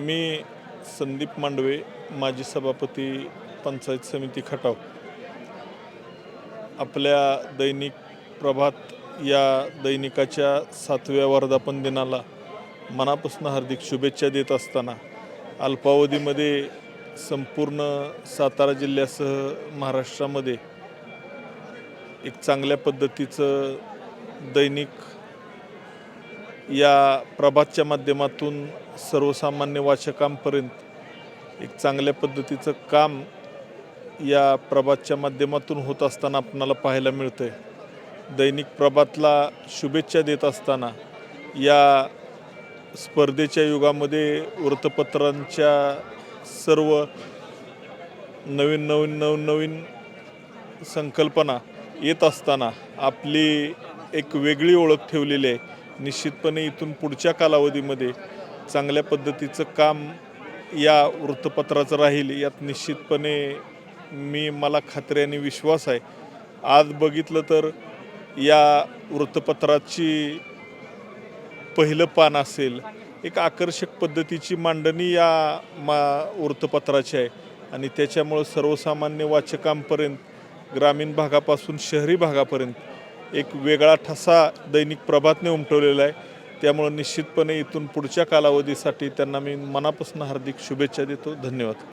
मी संदीप मांडवे माजी सभापती पंचायत समिती खटाव. आपल्या दैनिक प्रभात या दैनिकाच्या सातव्या वर्धापन दिनाला मनापासून हार्दिक शुभेच्छा देत असताना अल्पावधीमध्ये संपूर्ण सातारा जिल्ह्यासह महाराष्ट्रामध्ये एक चांगल्या पद्धतीचं दैनिक या प्रभातच्या माध्यमातून सर्वसामान्य वाचकांपर्यंत एक चांगल्या पद्धतीचं काम या प्रभातच्या माध्यमातून होत असताना आपणाला पाहायला मिळतं आहे दैनिक प्रभातला शुभेच्छा देत असताना या स्पर्धेच्या युगामध्ये वृत्तपत्रांच्या सर्व नवीन नवीन नवनवीन संकल्पना येत असताना आपली एक वेगळी ओळख ठेवलेली आहे. निश्चितपणे इथून पुढच्या कालावधीमध्ये चांगल्या पद्धतीचं काम या वृत्तपत्राचं राहील यात निश्चितपणे मी मला खात्री आणि विश्वास आहे. आज बघितलं तर या वृत्तपत्राची पहिलं पान असेल एक आकर्षक पद्धतीची मांडणी या मा वृत्तपत्राची आहे. आणि त्याच्यामुळं सर्वसामान्य वाचकांपर्यंत ग्रामीण भागापासून शहरी भागापर्यंत एक वेगळा ठसा दैनिक प्रभातने उमटवलेला आहे. त्यामुळं निश्चितपणे इथून पुढच्या कालावधीसाठी त्यांना मी मनापासून हार्दिक शुभेच्छा देतो. धन्यवाद.